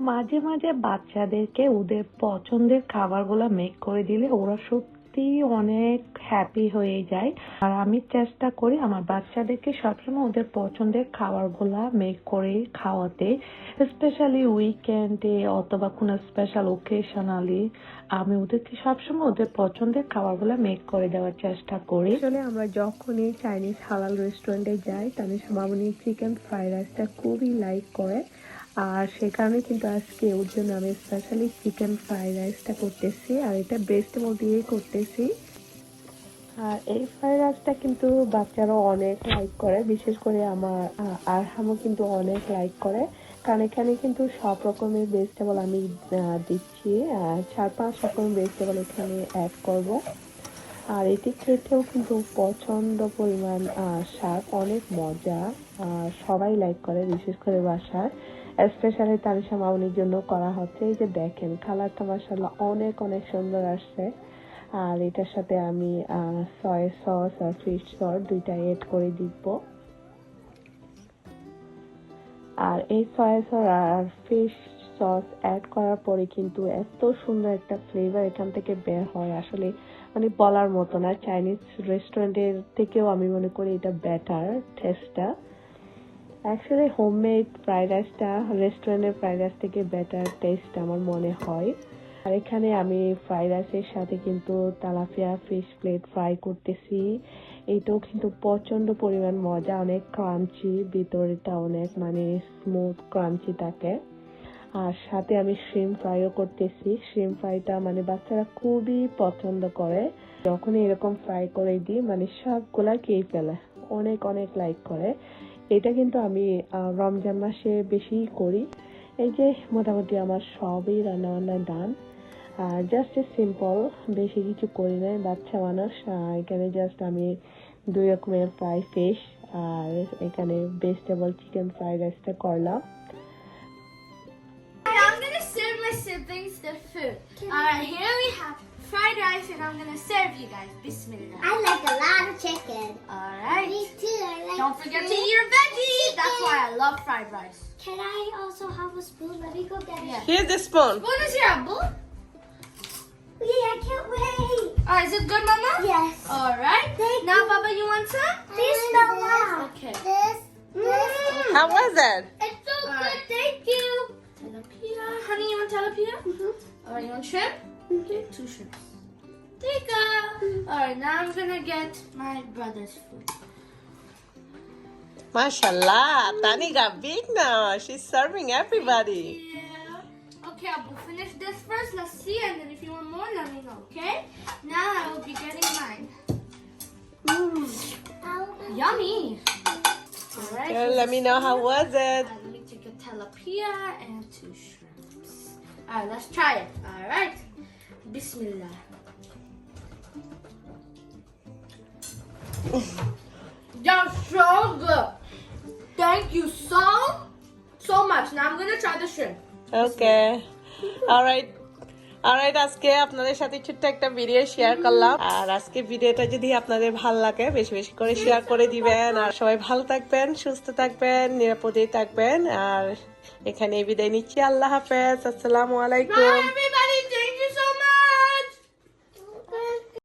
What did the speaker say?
মাঝে মাঝে বাচ্চাদেরকে ওদের পছন্দের খাবারগুলো মেক করে দিলে ওরা সত্যি অনেক হ্যাপি হয়ে যায়। আর আমি চেষ্টা করি আমার বাচ্চাদেরকে সবসময় ওদের পছন্দের খাবারগুলা মেক করে খাওয়াতে স্পেশালি উইকেন্ডে অথবা কোনো স্পেশাল ওকেশনালি আমি ওদেরকে সবসময় ওদের পছন্দের খাবারগুলো মেক করে দেওয়ার চেষ্টা করি। আসলে আমরা যখনই চাইনিজ হালাল রেস্টুরেন্টে যাই, তাদের মামনি চিকেন ফ্রাইড রাইসটা খুবই লাইক করে। আর সে কারণে কিন্তু আজকে ওর জন্য আমি স্পেশালি চিকেন ফ্রাইড রাইসটা করতেছি, আর এটা ভেজিটেবল দিয়েই করতেছি। আর এই ফ্রাইড রাইসটা কিন্তু বাচ্চারা অনেক লাইক করে, বিশেষ করে আমার আরহামও কিন্তু অনেক লাইক করে। কারণ এখানে কিন্তু সব রকমের ভেজিটেবল আমি দিচ্ছি চার পাঁচ রকমের ভেজিটেবল এখানে অ্যাড করব। আর এটি খেতেও কিন্তু প্রচণ্ড পরিমাণ স্বাদ অনেক মজা সবাই লাইক করে, বিশেষ করে বাসায় স্পেশালি তানিশা মামনির জন্য করা হচ্ছে। এই যে দেখেন কালারটা মাসাল্লাহ অনেক অনেক সুন্দর আসছে। আর এটার সাথে আমি সয় সস আর ফিশ সস দুইটা এড করে দিব। আর এই সয়া সস আর ফিশ সস অ্যাড করার পরে কিন্তু এত সুন্দর একটা ফ্লেভার এখান থেকে বের হয়। আসলে মানে বলার মতো না চাইনিজ রেস্টুরেন্টের থেকেও আমি মনে করি এটা বেটার টেস্টটা অ্যাকচুয়ালি হোমমেড ফ্রাইড রাইসটা রেস্টুরেন্টের ফ্রাইড রাইস থেকে বেটার টেস্ট আমার মনে হয়। আর এখানে আমি ফ্রাইড রাইসের সাথে কিন্তু তালাপিয়া ফিশ প্লেট ফ্রাই করতেছি। এইটাও কিন্তু প্রচণ্ড পরিমাণ মজা, অনেক ক্রাঞ্চি ভিতরেটা অনেক মানে স্মুথ ক্রাঞ্চি থাকে। আর সাথে আমি শ্রিম ফ্রাইও করতেছি। শ্রিম ফ্রাইটা মানে বাচ্চারা খুবই পছন্দ করে। যখন এরকম ফ্রাই করে দিই মানে সবগুলা খেয়ে ফেলে। অনেক অনেক লাইক করে। এটা কিন্তু আমি রমজান মাসে বেশি করি এই যে মোটামুটি আমার সবই রান্না বান্না ডান আর জাস্ট সিম্পল বেশি কিছু করি নাই বাচ্চা মানুষ এখানে জাস্ট আমি দুই রকমের ফ্রাই ফিশ আর এখানে ভেজিটেবল চিকেন ফ্রাইড রাইসটা করলাম. Alright, here we have fried rice and I'm gonna serve you guys. Bismillah. Don't forget to eat your veggies. That's why I love fried rice. Can I also have a spoon? Let me go get Yeah. it. Here's the spoon. Spoon is here, Abu. Yeah, I can't wait. Alright, is it good, Mama? Yes. Alright. Thank Now, you. Baba, you want some? This Bismillah. Okay. This. This. Mm. How was it? It's so Alright. good. Thank you. Tilapia. Honey, you want tilapia? Mhm. Alright, you want shrimp? Okay, two shrimps. There you go. Alright, now I'm gonna get my brother's food. Mashallah, Tani got big now. She's serving everybody. Yeah. Okay, I will finish this first. Let's see, and then if you want more, let me know. Okay? Now I will be getting mine. I'll- Yummy. Alright. Girl, let me know how was it. Let me take a tilapia and two shrimps. Alright, let's try it. Alright. Bismillah. That's so good. Much. Now I'm gonna try the shrimp. Okay. All Alright. Alright, আজকে আপনাদের সাথে ছোট্ট একটা video share করলাম আর আজকে ভিডিওটা যদি আপনাদের ভালো লাগে বেশি বেশি করে শেয়ার করে দিবেন আর সবাই ভালো থাকবেন সুস্থ থাকবেন নিরাপদে থাকবেন আর এখানে বিদায় নিচ্ছি আল্লাহ হাফেজ আসসালামু আলাইকুম.